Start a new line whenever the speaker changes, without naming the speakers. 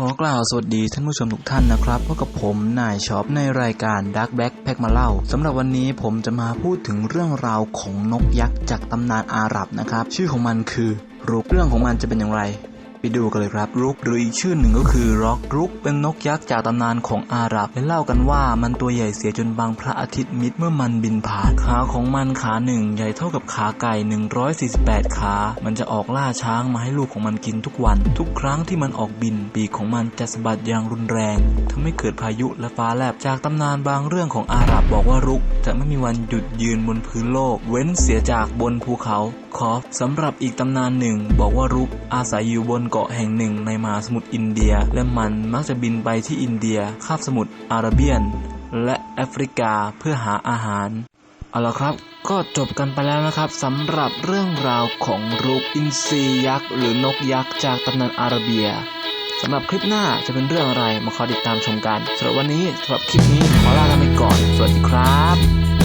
ขอกล่าวสวัสดีท่านผู้ชมทุกท่านนะครับพบกับผมนายช็อปในรายการ Dark Back แพ็กมาเล่าสำหรับวันนี้ผมจะมาพูดถึงเรื่องราวของนกยักษ์จากตำนานอาหรับนะครับ ชื่อของมันคือรูปเรื่องของมันจะเป็นอย่างไร ไปดูกันเลยครับรุกหรืออีกชื่อหนึ่งก็คือร็อกรุกเป็นนกยักษ์จากตำนานของอาหรับและเล่ากันว่ามันตัวใหญ่เสียจนบางพระอาทิตย์มิดเมื่อมันบินผ่านขาของมันขาหนึ่งใหญ่เท่ากับขาไก่ 148 ขา มันจะออกล่าช้างมาให้ลูกของมันกินทุกวัน ทุกครั้งที่มันออกบินปีกของมันจะสะบัดอย่างรุนแรงทำให้เกิดพายุและฟ้าแลบจากตำนานบางเรื่องของอาหรับบอกว่ารุก จะไม่มีวันหยุดยืนบนพื้นโลก เว้นเสียจากบนภูเขาคอฟสำหรับอีกตำนานหนึ่ง บอกว่ารุกอาศัยอยู่บนเกาะแห่งหนึ่งในมหาสมุทรอินเดีย และมันมักจะบินไปที่อินเดียคาบสมุทรอาระเบียน และแอฟริกาเพื่อหาอาหารเอาละครับ ก็จบกันไปแล้วนะครับสำหรับเรื่องราวของรุกอินทรียักษ์หรือนกยักษ์จากตำนานอาระเบียสำหรับคลิปหน้าจะเป็นเรื่องอะไรมาคอยติดตามชมกันสำหรับวันนี้สำหรับคลิปนี้ขอลาไปก่อน